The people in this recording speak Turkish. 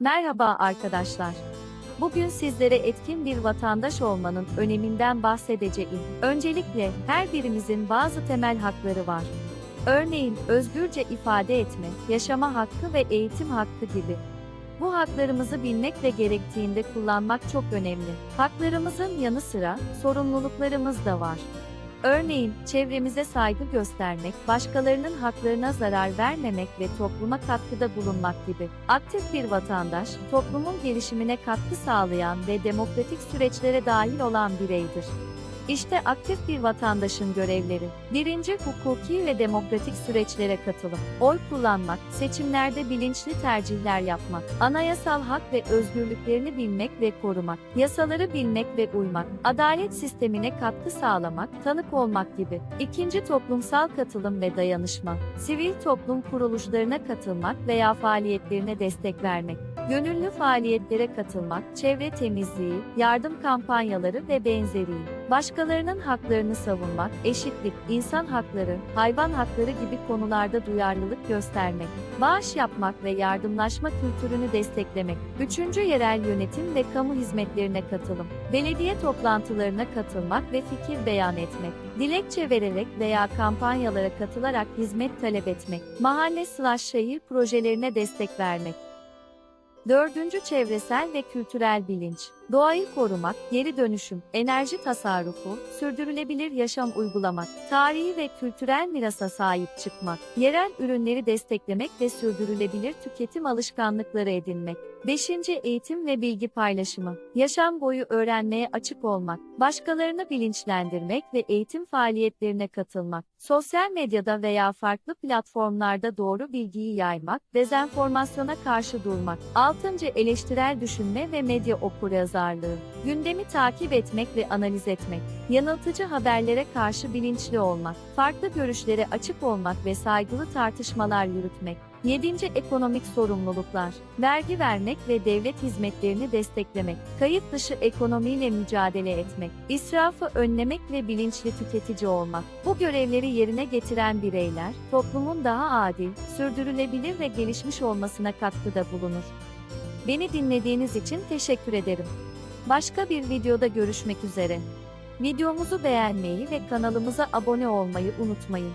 Merhaba arkadaşlar. Bugün sizlere etkin bir vatandaş olmanın öneminden bahsedeceğim. Öncelikle her birimizin bazı temel hakları var. Örneğin özgürce ifade etme, yaşama hakkı ve eğitim hakkı gibi. Bu haklarımızı bilmek ve gerektiğinde kullanmak çok önemli. Haklarımızın yanı sıra sorumluluklarımız da var. Örneğin, çevremize saygı göstermek, başkalarının haklarına zarar vermemek ve topluma katkıda bulunmak gibi. Aktif bir vatandaş, toplumun gelişimine katkı sağlayan ve demokratik süreçlere dahil olan bireydir. İşte aktif bir vatandaşın görevleri. Birinci, hukuki ve demokratik süreçlere katılım. Oy kullanmak, seçimlerde bilinçli tercihler yapmak, anayasal hak ve özgürlüklerini bilmek ve korumak, yasaları bilmek ve uymak, adalet sistemine katkı sağlamak, tanık olmak gibi. İkinci, toplumsal katılım ve dayanışma. Sivil toplum kuruluşlarına katılmak veya faaliyetlerine destek vermek. Gönüllü faaliyetlere katılmak, çevre temizliği, yardım kampanyaları ve benzeri. Başkalarının haklarını savunmak, eşitlik, insan hakları, hayvan hakları gibi konularda duyarlılık göstermek. Bağış yapmak ve yardımlaşma kültürünü desteklemek. Üçüncü yerel yönetim ve kamu hizmetlerine katılım. Belediye toplantılarına katılmak ve fikir beyan etmek. Dilekçe vererek veya kampanyalara katılarak hizmet talep etmek. Mahalle slash şehir projelerine destek vermek. Dördüncü çevresel ve kültürel bilinç. Doğayı korumak, geri dönüşüm, enerji tasarrufu, sürdürülebilir yaşam uygulamak, tarihi ve kültürel mirasa sahip çıkmak, yerel ürünleri desteklemek ve sürdürülebilir tüketim alışkanlıkları edinmek. Beşinci eğitim ve bilgi paylaşımı. Yaşam boyu öğrenmeye açık olmak, başkalarını bilinçlendirmek ve eğitim faaliyetlerine katılmak. Sosyal medyada veya farklı platformlarda doğru bilgiyi yaymak, dezenformasyona karşı durmak. Altıncı eleştirel düşünme ve medya okuryazarlığı. Gündemi takip etmek ve analiz etmek. Yanıltıcı haberlere karşı bilinçli olmak. Farklı görüşlere açık olmak ve saygılı tartışmalar yürütmek. 7. Ekonomik sorumluluklar. Vergi vermek ve devlet hizmetlerini desteklemek. Kayıt dışı ekonomiyle mücadele etmek. İsrafı önlemek ve bilinçli tüketici olmak. Bu görevleri yerine getiren bireyler, toplumun daha adil, sürdürülebilir ve gelişmiş olmasına katkıda bulunur. Beni dinlediğiniz için teşekkür ederim. Başka bir videoda görüşmek üzere. Videomuzu beğenmeyi ve kanalımıza abone olmayı unutmayın.